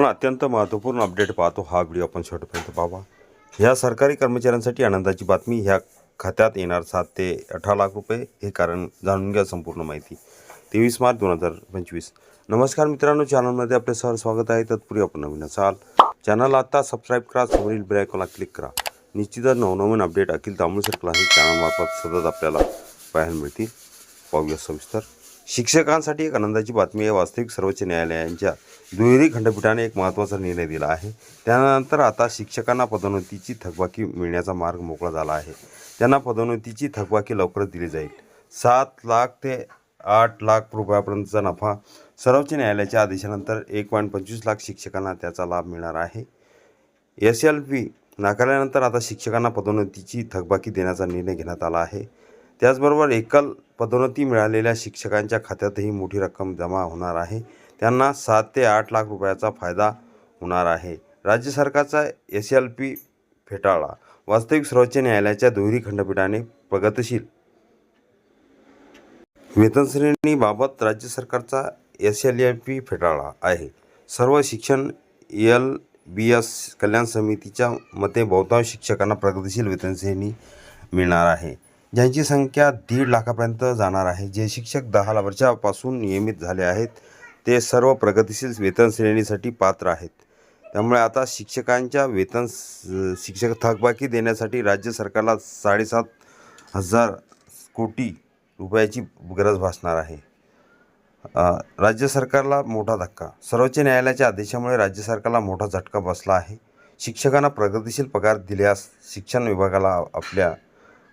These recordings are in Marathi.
पण अत्यंत महत्त्वपूर्ण अपडेट पाहतो हा व्हिडिओ आपण शेवटपर्यंत पाहावा. ह्या सरकारी कर्मचाऱ्यांसाठी आनंदाची बातमी ह्या खात्यात येणार सात ते अठरा लाख रुपये हे कारण जाणून घ्या संपूर्ण माहिती. तेवीस मार्च दोन हजार पंचवीस. नमस्कार मित्रांनो चॅनलमध्ये आपले सर स्वागत आहे. तत्पूर्वी आपण नवीन असाल चॅनल आता सबस्क्राईब करा समोरील बेल क्लिक करा. निश्चितच नवनवीन अपडेट अखिल तांबूळसर क्लासिक चॅनलमार्फत सतत आपल्याला पाहायला मिळतील. पाहूया सविस्तर. शिक्षकांसाठी एक आनंदाची बातमी आहे. वास्तविक सर्वोच्च न्यायालयांच्या दुहेरी खंडपीठाने एक महत्त्वाचा निर्णय दिला आहे. त्यानंतर आता शिक्षकांना पदोन्नतीची थकबाकी मिळण्याचा मार्ग मोकळा झाला आहे. त्यांना पदोन्नतीची थकबाकी लवकरच दिली जाईल. सात लाख ते आठ लाख रुपयापर्यंतचा नफा सर्वोच्च न्यायालयाच्या आदेशानंतर एक पॉईंट पंचवीस लाख शिक्षकांना त्याचा लाभ मिळणार आहे. एस एल पी नाकारल्यानंतर आता शिक्षकांना पदोन्नतीची थकबाकी देण्याचा निर्णय घेण्यात आला आहे. त्याचबरोबर एकल पदोन्नती मिळालेल्या शिक्षकांच्या खात्यातही मोठी रक्कम जमा होणार आहे. त्यांना सात ते आठ लाख रुपयाचा फायदा होणार आहे. राज्य सरकारचा एस एल पी फेटाळला वास्तविक सर्वोच्च न्यायालयाच्या दुहेरी खंडपीठाने प्रगतशील. वेतनश्रेणीबाबत राज्य सरकारचा एस एल एल पी फेटाळला आहे. सर्व शिक्षण एल बी एस कल्याण समितीच्या मते बहुतांश शिक्षकांना प्रगतिशील वेतनश्रेणी मिळणार आहे. ज्यांची संख्या दीड लाखापर्यंत जाणार आहे. जे शिक्षक दहा वर्षापासून नियमित झाले आहेत ते सर्व प्रगतिशील वेतन श्रेणीसाठी पात्र आहेत. त्यामुळे आता शिक्षकांच्या वेतन शिक्षक थकबाकी देण्यासाठी राज्य सरकारला साडेसात हजार कोटी रुपयाची गरज भासणार आहे. राज्य सरकारला मोठा धक्का. सर्वोच्च न्यायालयाच्या आदेशामुळे राज्य सरकारला मोठा झटका बसला आहे. शिक्षकांना प्रगतिशील पगार दिल्यास शिक्षण विभागाला आपल्या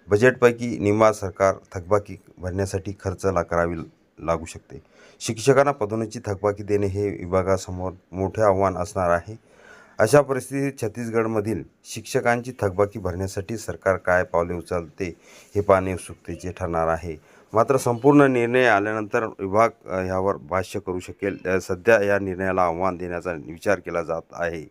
बजेटपैकी निम्मा सरकार थकबाकी भरण्यासाठी खर्च ला करावी लागू शकते. शिक्षकांना पदोन्नतीची थकबाकी देणे हे विभागासमोर मोठे आव्हान असणार आहे. अशा परिस्थितीत छत्तीसगडमधील शिक्षकांची थकबाकी भरण्यासाठी सरकार काय पावले उचलते हे पाहणे उत्सुकतेचे ठरणार आहे. मात्र संपूर्ण निर्णय आल्यानंतर विभाग यावर ह्यावर भाष्य करू शकेल. सध्या या निर्णयाला आव्हान देण्याचा विचार केला जात आहे.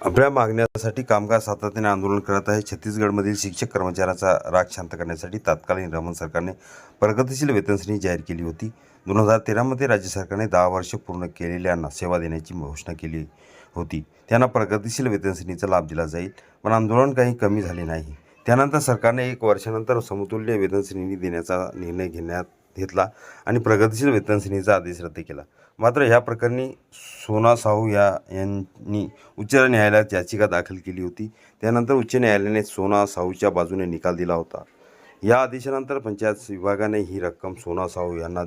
आपल्या मागण्यासाठी कामगार सातत्याने आंदोलन करत आहे. छत्तीसगडमधील शिक्षक कर्मचाऱ्याचा राग शांत करण्यासाठी तत्कालीन रमण सरकारने प्रगतिशील वेतनश्रेणी जाहीर केली होती. दोन हजार तेरामध्ये राज्य सरकारने दहा वर्ष पूर्ण केलेल्यांना सेवा देण्याची घोषणा केली होती. त्यांना प्रगतीशील वेतनश्रेणीचा लाभ दिला जाईल पण आंदोलन काही कमी झाले नाही. त्यानंतर सरकारने एक वर्षानंतर समतुल्य वेतनश्रेणी देण्याचा निर्णय घेण्यात घेतला आणि प्रगतिशील वेतनश्रेणीचा आदेश रद्द केला. मात्र ह्या प्रकरणी सोना साहू या यांनी उच्च न्यायालयात याचिका दाखल केली होती. त्यानंतर उच्च न्यायालयाने सोना साहूच्या बाजूने निकाल दिला होता. या आदेशानंतर पंचायत विभागाने ही रक्कम सोना साहू यांना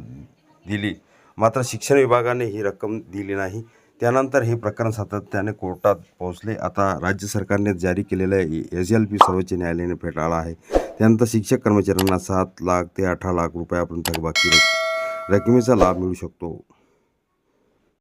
दिली. मात्र शिक्षण विभागाने ही रक्कम दिली नाही. त्यानंतर हे प्रकरण सातत्याने कोर्टात पोहोचले. आता राज्य सरकारने जारी केलेलं एस एल पी सर्वोच्च न्यायालयाने फेटाळला आहे. त्यानंतर शिक्षक कर्मचाऱ्यांना सात लाख ते अठरा लाख रुपयापर्यंत बाकी रकमेचा लाभ मिळू शकतो.